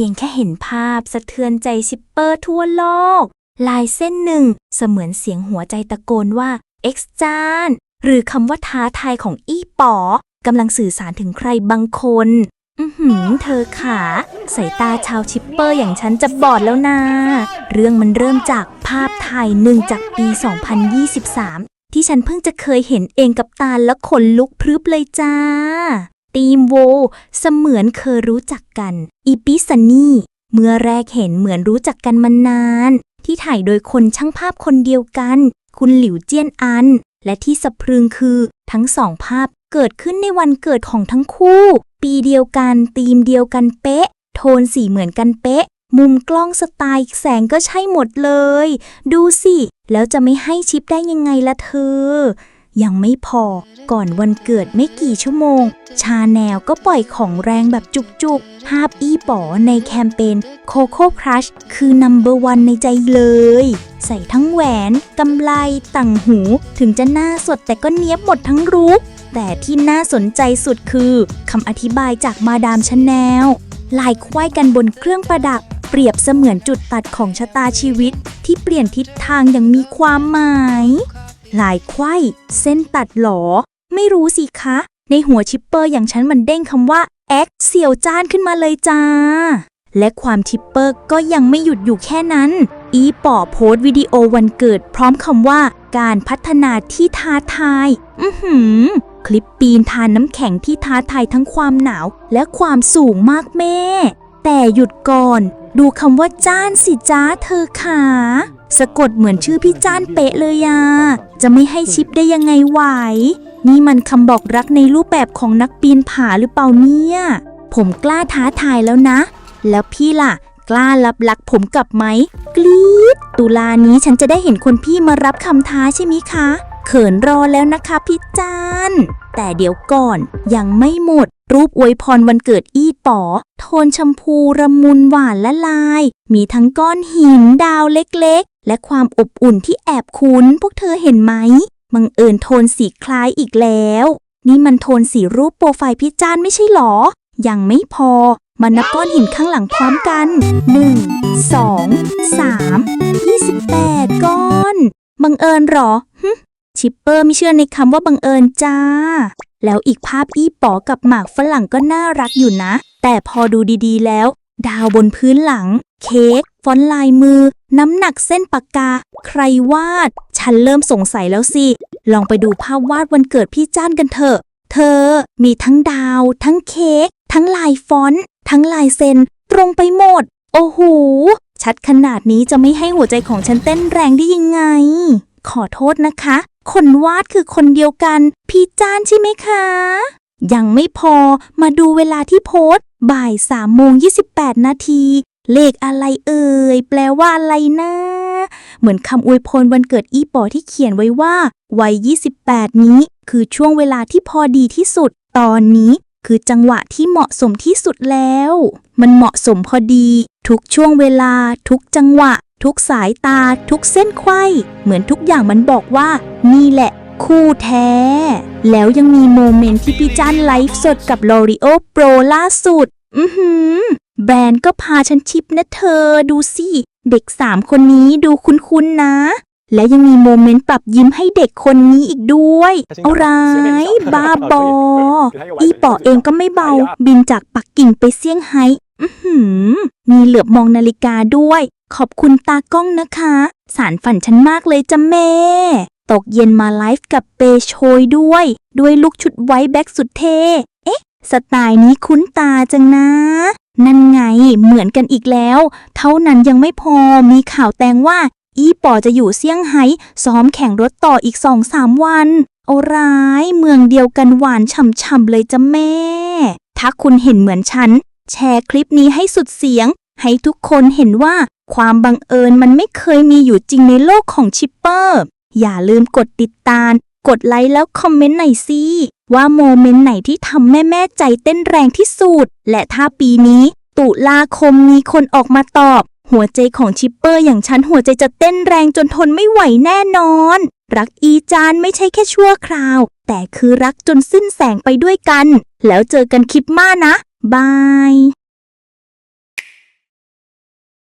พียงแค่เห็นภาพสะเทือนใจชิปเปอร์ทั่วโลก ลายเส้นหนึ่งเสมือนเสียงหัวใจตะโกนว่า X จานหรือคำว่าท้าทายของอี้ป๋อกำลังสื่อสารถึงใครบางคน อือหือ เธอขาสายตาชาวชิปเปอร์อย่างฉันจะบอดแล้วนะ เรื่องมันเริ่มจากภาพถ่ายหนึ่งจากปี 2023 ที่ฉันเพิ่งจะเคยเห็นเองกับตาแล้วขนลุกพรึบเลยจ้า ทีมโว เสมือนเคยรู้จักกัน อีปิสันนี่ เมื่อแรกเห็นเหมือนรู้จักกันมานาน ที่ถ่ายโดยคนช่างภาพคนเดียวกัน คุณหลิวเจี้ยนอัน และที่สะพรึงคือทั้งสองภาพเกิดขึ้นในวันเกิดของทั้งคู่ ปีเดียวกันธีมเดียวกันเป๊ะ โทนสีเหมือนกันเป๊ะ มุมกล้องสไตล์แสงก็ใช่หมดเลย ดูสิ แล้วจะไม่ให้ชิปได้ยังไงล่ะเธอ ยังไม่พอ ก่อนวันเกิดไม่กี่ชั่วโมง ชาแนลก็ปล่อยของแรงแบบจุกๆ ภาพอีป๋อในแคมเปญ Coco Crush คือ number one ในใจเลย ใส่ทั้งแหวน กำไลต่างหู ถึงจะหน้าสดแต่ก็เนี้ยบหมดทั้งรูป แต่ที่น่าสนใจสุดคือคำอธิบายจากมาดามชาแนลลายควายกันบนเครื่องประดับ เปรียบเสมือนจุดตัดของชะตาชีวิต ที่เปลี่ยนทิศทางอย่างมีความหมาย ลายไข้เส้นตัดหลอ ไม่รู้สิคะ ในหัวชิปเปอร์อย่างฉันมันเด้งคำว่าแอคเสี่ยวจ้านขึ้นมาเลยจ้า และความชิปเปอร์ก็ยังไม่หยุดอยู่แค่นั้น อีป๋อโพสต์วิดีโอวันเกิดพร้อมคำว่าการพัฒนาที่ท้าทาย อือหือ คลิปปีนทานน้ำแข็งที่ท้าทายทั้งความหนาวและความสูงมากแม่ แต่หยุดก่อน ดูคำว่าจ้านสิจ้าเธอขา สะกดเหมือนชื่อพี่จ้านเป๊ะเลยอะจะไม่ให้ชิปได้ยังไงไหว นี่มันคำบอกรักในรูปแบบของนักปีนผาหรือเปล่าเนี่ย ผมกล้าท้าทายแล้วนะ แล้วพี่ล่ะ กล้ารับรักผมกลับไหม กรี๊ด ตุลานี้ฉันจะได้เห็นคนพี่มารับคำท้าใช่ไหมคะ เขินรอแล้วนะคะพี่จานแต่เดี๋ยวก่อน ยังไม่หมด รูปอวยพรวันเกิดอี้ป๋อ โทนชมพูระมุนหวานละลาย มีทั้งก้อนหินดาวเล็ก และความอบอุ่นที่แอบคุ้นพวกเธอเห็นไหม บังเอิญโทนสีคล้ายอีกแล้ว นี่มันโทนสีรูปโปรไฟล์พี่จานไม่ใช่หรอ ยังไม่พอ มานับก้อนหินข้างหลังพร้อมกัน 1 2 3 28 ก้อน บังเอิญเหรอหึชิปเปอร์ไม่เชื่อในคำว่าบังเอิญจ้า แล้วอีกภาพอี้ป๋อกับหมากฝรั่งก็น่ารักอยู่นะ แต่พอดูดีๆแล้ว ดาวบนพื้นหลัง เค้กฟอนต์ลายมือ น้ำหนักเส้นปากกา ใครวาด ฉันเริ่มสงสัยแล้วสิ ลองไปดูภาพวาดวันเกิดพี่จ้านกันเถอะ เธอมีทั้งดาว ทั้งเค้กทั้งลายฟอนต์ทั้งลายเซ็น ตรงไปหมด โอ้โห ชัดขนาดนี้จะไม่ให้หัวใจของฉันเต้นแรงได้ยังไง ขอโทษนะคะ คนวาดคือคนเดียวกัน พี่จ้านใช่ไหมคะ ยังไม่พอมาดูเวลาที่โพสต์บ่าย3โมง28 นาที เลขอะไรเอ่ย แปลว่าอะไรนะ เหมือนคำอวยพรวันเกิดอีปอที่เขียนไว้ว่า วัย 28 นี้ คือช่วงเวลาที่พอดีที่สุด ตอนนี้ คือจังหวะที่เหมาะสมที่สุดแล้ว มันเหมาะสมพอดี ทุกช่วงเวลา ทุกจังหวะ ทุกสายตา ทุกเส้นไขว้ เหมือนทุกอย่างมันบอกว่า นี่แหละ คู่แท้ แล้วยังมีโมเมนต์ที่พี่จ้านไลฟ์สดกับ L'Oreal Pro ล่าสุด อือหือ แบรนด์ก็พาฉันชิปนะเธอ ดูสิ เด็กสามคนนี้ดูคุ้นๆนะ และยังมีโมเมนต์ปรับยิ้มให้เด็กคนนี้อีกด้วย เอาร้ายบ้าบอ อีป๋อเองก็ไม่เบา บินจากปักกิ่งไปเซี่ยงไฮ้อื้อหือมีเหลือบมองนาฬิกาด้วย ขอบคุณตากล้องนะคะ สารฝันฉันมากเลยจ้ะแม่ ตกเย็นมาไลฟ์กับเปโชยด้วย ด้วยลุกชุดไว้แบ็กสุดเท่ เอ๊ะ สไตล์นี้คุ้นตาจังนะ นั่นไงเหมือนกันอีกแล้ว เท่านั้นยังไม่พอมีข่าวแตงว่า อีป๋อจะอยู่เซี่ยงไฮ้ซ้อมแข่งรถต่ออีกสองสามวันโอาร้ายเมืองเดียวกันหวานฉ่ำๆเลยจ้ะแม่ ถ้าคุณเห็นเหมือนฉัน แชร์คลิปนี้ให้สุดเสียง ให้ทุกคนเห็นว่าความบังเอิญมันไม่เคยมีอยู่จริงในโลกของชิปเปอร์ อย่าลืมกดติดตาม กดไลค์แล้วคอมเมนต์หน่อยสิ ว่าโมเมนต์ไหนที่ทำแม่แม่ใจเต้นแรงที่สุด และถ้าปีนี้ ตุลาคมมีคนออกมาตอบ หัวใจของชิปเปอร์อย่างฉันหัวใจจะเต้นแรงจนทนไม่ไหวแน่นอน รักอีจานไม่ใช่แค่ชั่วคราว แต่คือรักจนสิ้นแสงไปด้วยกัน แล้วเจอกันคลิปหน้านะ บาย